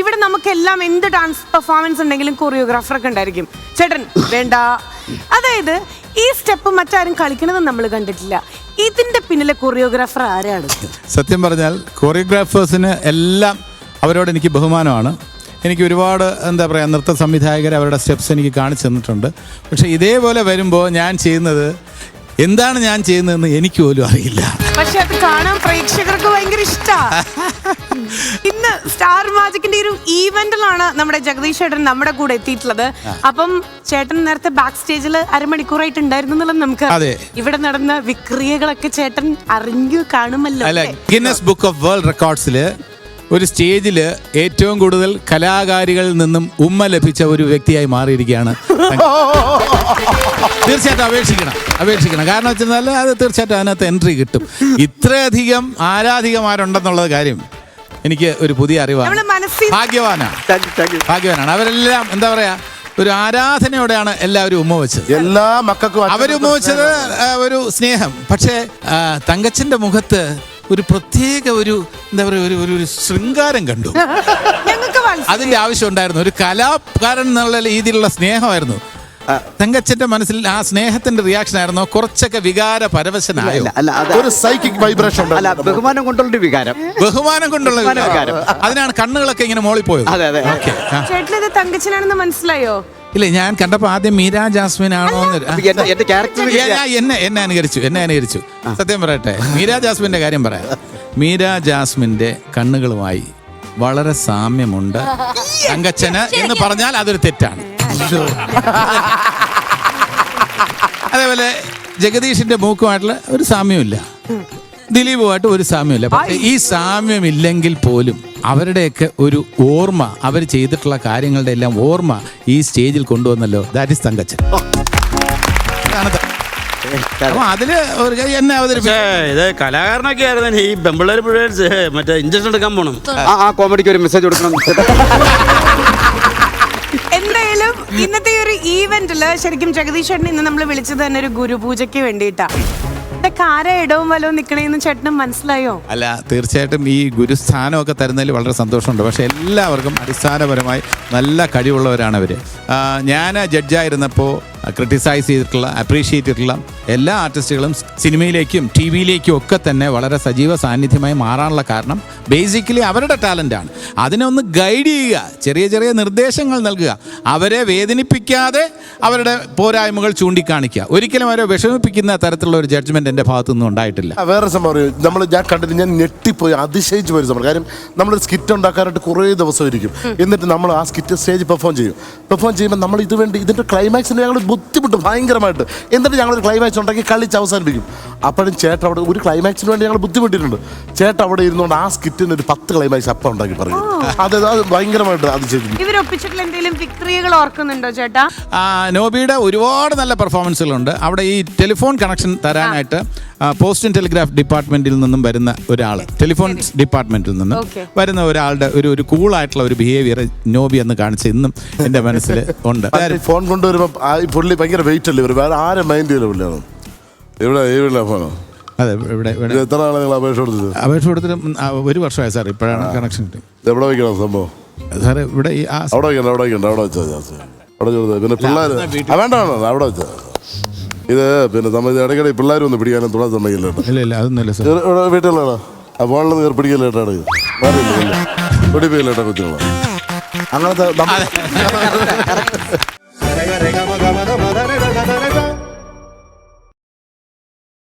ഇവിടെ നമുക്കെല്ലാം എന്ത് ഡാൻസ് പെർഫോമൻസ് ഉണ്ടെങ്കിലും കൊറിയോഗ്രാഫർ ഒക്കെ ഉണ്ടായിരിക്കും. ചേട്ടൻ വേണ്ട. അതായത് ഈ സ്റ്റെപ്പ് മറ്റാരും കളിക്കണത് നമ്മൾ കണ്ടിട്ടില്ല. ഇതിന്റെ പിന്നിലെ കൊറിയോഗ്രാഫർ ആരാണ്? സത്യം പറഞ്ഞാൽ കൊറിയോഗ്രാഫേഴ്സിന് എല്ലാം അവരോട് എനിക്ക് ബഹുമാനമാണ്. എനിക്ക് ഒരുപാട് എന്താ പറയുക നൃത്ത സംവിധായകർ അവരുടെ സ്റ്റെപ്സ് എനിക്ക് കാണിച്ചു തന്നിട്ടുണ്ട്. പക്ഷേ ഇതേപോലെ വരുമ്പോൾ ഞാൻ ചെയ്യുന്നത് എന്താണ് ഞാൻ ചെയ്യുന്നതെന്ന് എനിക്ക് പോലും അറിയില്ല. പക്ഷെ അത് കാണാൻ പ്രേക്ഷകർക്ക് ഭയങ്കര ഇഷ്ടാ. ഇന്ന് സ്റ്റാർ മാജിക്കിന്റെ ഒരു ഈവന്റിലാണ് നമ്മുടെ ജഗദീഷ് ചേട്ടൻ നമ്മുടെ കൂടെ എത്തിയിട്ടുള്ളത്. അപ്പം ചേട്ടൻ നേരത്തെ ബാക്ക് സ്റ്റേജിൽ അരമണിക്കൂറായിട്ട് ഉണ്ടായിരുന്നു എന്നുള്ളത് നമുക്ക്. ഇവിടെ നടന്ന വിക്രിയകളൊക്കെ ചേട്ടൻ അറിഞ്ഞു കാണുമല്ലോ ഗിന്നസ് ബുക്ക് ഓഫ് വേൾഡ് റെക്കോർഡ്സിൽ ഒരു സ്റ്റേജിൽ ഏറ്റവും കൂടുതൽ കലാകാരികളിൽ നിന്നും ഉമ്മ ലഭിച്ച ഒരു വ്യക്തിയായി മാറിയിരിക്കുകയാണ് തീർച്ചയായിട്ടും അപേക്ഷിക്കണം അപേക്ഷിക്കണം. കാരണം വെച്ചാൽ അത് തീർച്ചയായിട്ടും അതിനകത്ത് എൻട്രി കിട്ടും. ഇത്രയധികം ആരാധികമാരുണ്ടെന്നുള്ളത് കാര്യം എനിക്ക് ഒരു പുതിയ അറിവാണ്. ഭാഗ്യവാനാണ്. ഭാഗ്യവാനാണ്. അവരെല്ലാം എന്താ പറയാ ഒരു ആരാധനയോടെയാണ് എല്ലാവരും ഉമ്മ വെച്ചത്. എല്ലാ മക്കൾക്കും അവർ ഉമ്മ വെച്ചത് ഒരു സ്നേഹം. പക്ഷേ തങ്കച്ചന്റെ മുഖത്ത് ഒരു പ്രത്യേക ഒരു എന്താ പറയുക ഒരു ഒരു- ഒരു ശൃംഗാരം കണ്ടു. ഞങ്ങൾക്ക് മനസ്സിലായി. അതിന്റെ ആവശ്യം ഉണ്ടായിരുന്നു. ഒരു കലാകാരൻ എന്നുള്ള രീതിയിലുള്ള സ്നേഹമായിരുന്നു. തങ്കച്ചന്റെ മനസ്സിൽ ആ സ്നേഹത്തിന്റെ റിയാക്ഷൻ ആയിരുന്നോ. കുറച്ചൊക്കെ വികാര പരവശനായോ? അല്ല അല്ല അത് ഒരു സൈക്കിക് വൈബ്രേഷൻ അല്ല ബഹുമാനം കൊണ്ടുള്ള വികാരം. ബഹുമാനം കൊണ്ടുള്ള ബഹുമാന വികാരം. അതിനാണ് കണ്ണുകളൊക്കെ ഇങ്ങനെ മോളിപ്പോയത്. അതെ അതെ. ഓക്കെ ചേട്ടൻ ഇത് തങ്കച്ചനാണെന്ന് മനസ്സിലായോ? ഇല്ല ഞാൻ കണ്ടപ്പോ ആദ്യം മീരാ ജാസ്മിൻ ആണോ എന്ന് എന്റെ എന്റെ ക്യാരക്ടർ എന്നെ എന്നെ അനുകരിച്ചു എന്നെ അനുകരിച്ചു. സത്യം പറയട്ടെ. മീര ജാസ്മിന്റെ കാര്യം പറയാം. മീര ജാസ്മിന്റെ കണ്ണുകളുമായി വളരെ സാമ്യമുണ്ട്. തങ്കച്ചന് എന്ന് പറഞ്ഞാൽ അതൊരു തെറ്റാണ്. അതേപോലെ ജഗദീഷിന്റെ മൂക്കുമായിട്ടുള്ള ഒരു സാമ്യമില്ല ദിലീപുമായിട്ട് ഒരു സാമ്യമില്ല പക്ഷേ ഈ സാമ്യമില്ലെങ്കിൽ പോലും അവരുടെയൊക്കെ ഒരു ഓർമ്മ അവർ ചെയ്തിട്ടുള്ള കാര്യങ്ങളുടെ എല്ലാം ഓർമ്മ ഈ സ്റ്റേജിൽ കൊണ്ടുവന്നല്ലോ ദാറ്റ് ഇസ് തങ്കച്ചൻ അപ്പൊ അതിൽ ഒരു കൈ എന്നെ അവതരിപ്പിച്ചു. ഇത് കലാകാരനൊക്കെ ആയിരുന്നു ഈ പെമ്പിള്ളേർ മുഴുവൻ മറ്റേ ഇഞ്ചക്ഷൻ എടുക്കാൻ പോണം. ആ. ആ കോമഡിക്ക് ഒരു മെസ്സേജ് കൊടുക്കണം. എന്തായാലും ഇന്നത്തെ ഈ ഒരു ഈവെന്റിൽ ശരിക്കും ജഗദീഷ് ചേട്ടൻ ഇന്ന് നമ്മൾ വിളിച്ചത് തന്നെ ഒരു ഗുരുപൂജയ്ക്ക് വേണ്ടിയിട്ടാ. ഇടവും വലവും നിക്കണേന്ന് ചേട്ടന് മനസ്സിലായോ? അല്ല തീർച്ചയായിട്ടും ഈ ഗുരുസ്ഥാനമൊക്കെ തരുന്നതിൽ വളരെ സന്തോഷമുണ്ട്. പക്ഷെ എല്ലാവർക്കും അടിസ്ഥാനപരമായി നല്ല കഴിവുള്ളവരാണ് അവർ ഞാൻ ജഡ്ജായിരുന്നപ്പോൾ ക്രിട്ടിസൈസ് ചെയ്തിട്ടുള്ള അപ്രീഷിയേറ്റ് ചെയ്തിട്ടുള്ള എല്ലാ ആർട്ടിസ്റ്റുകളും സിനിമയിലേക്കും ടി വിയിലേക്കും ഒക്കെ തന്നെ വളരെ സജീവ സാന്നിധ്യമായി മാറാനുള്ള കാരണം ബേസിക്കലി അവരുടെ ടാലന്റാണ് അതിനെ ഒന്ന് ഗൈഡ് ചെയ്യുക ചെറിയ ചെറിയ നിർദ്ദേശങ്ങൾ നൽകുക അവരെ വേദനിപ്പിക്കാതെ അവരുടെ പോരായ്മകൾ ചൂണ്ടിക്കാണിക്കുക. ഒരിക്കലും അവരെ വിഷമിപ്പിക്കുന്ന തരത്തിലുള്ള ഒരു ജഡ്ജ്മെന്റ് എന്റെ ഭാഗത്തുനിന്നും ഉണ്ടായിട്ടില്ല. വേറെ സംഭവം നമ്മൾ ഞാൻ കണ്ടിട്ട് ഞാൻ ഞെട്ടിപ്പോയി അതിശയിച്ച് പോയി സംഭവം. കാര്യം നമ്മൾ സ്കിറ്റ് ഉണ്ടാക്കാനായിട്ട് കുറേ ദിവസം ഇരിക്കും എന്നിട്ട് നമ്മൾ ആ സ്കിറ്റ് സ്റ്റേജ് പെർഫോം ചെയ്യും. പെർഫോം ചെയ്യുമ്പോൾ നമ്മൾ ഇത് വേണ്ടി ഇതിന്റെ ക്ലൈമാക്സിന് ഞങ്ങൾ ബുദ്ധിമുട്ടും ഭയങ്കരമായിട്ട്. എന്നിട്ട് ഞങ്ങളൊരു ക്ലൈമാക്സ് ഉണ്ടാക്കി കളിച്ച് അവസാനിപ്പിക്കും. അപ്പോഴും ചേട്ടൻ അവിടെ ഒരു ക്ലൈമാക്സിന് വേണ്ടി ഞങ്ങൾ ബുദ്ധിമുട്ടിയിട്ടുണ്ട്. ചേട്ടൻ അവിടെ ഇരുന്നുകൊണ്ട് ആ സ്കിറ്റിന് ഒരു പത്ത് ക്ലൈമാക്സ് അപ്പം ഉണ്ടാക്കി പറയും അത് അത് ഭയങ്കരമായിട്ട് അത് ഇവരൊപ്പിച്ചിട്ടുള്ള എന്തെങ്കിലും വിക്രിയകൾ ഓർക്കുന്നുണ്ടോ ചേട്ടാ? നോബിയുടെ ഒരുപാട് നല്ല പെർഫോമൻസുകളുണ്ട് അവിടെ ഈ ടെലിഫോൺ കണക്ഷൻ തരാനായിട്ട് പോസ്റ്റ് ആൻഡ് ടെലിഗ്രാഫ് ഡിപ്പാർട്ട്മെന്റിൽ നിന്നും വരുന്ന ഒരാൾ ടെലിഫോൺ ഡിപ്പാർട്ട്മെന്റിൽ നിന്നും വരുന്ന ഒരാളുടെ ഒരു ഒരു കൂളായിട്ടുള്ള ഒരു ബിഹേവിയർ നോബി എന്ന് കാണിച്ച് ഇന്നും എന്റെ മനസ്സിൽ ഉണ്ട്. ഫോൺ കൊണ്ടുവരുമ്പോൾ പുള്ളി ഭയങ്കര വെയിറ്റ് അല്ലേ? ഒരു വേറെ ആരും മൈൻഡ് ചെയ്യില്ല പുള്ളിയാണ് ഇവിടെ ഈ ഫോണോ അതെ ഇവിടെ എത്ര ആളെ നിങ്ങൾ അപേക്ഷ കൊടുത്തത്? അപേക്ഷ കൊടുത്തിട്ട് ഒരു വർഷമായി സാർ ഇപ്പോഴാണ് കണക്ഷൻ കിട്ടിയത്. എവിടെ വെക്കണം സംഭവം? സാർ ഇവിടെ അവിടെ അവിടെ അവിടെ വെച്ചാൽ അവിടെ ചോദിച്ചത് പിന്നെ പിള്ളേർ വേണ്ട വേണ്ട അവിടെ വെച്ചാൽ ഇത് പിന്നെ നമ്മൾ ഇടയ്ക്കിടെ പിള്ളേർ ഒന്ന് പിടിക്കാനും തുടങ്ങാൻ സമ്മതിക്കില്ലേട്ടോ ഇല്ല ഇല്ല അതൊന്നുമില്ല സാർ. വീട്ടിലുള്ളതാ. ആ ഫോണിൽ കയറി പിടിക്കില്ല കേട്ടോ ഓടിപ്പിക്കില്ല അങ്ങനത്തെ നമ്മ-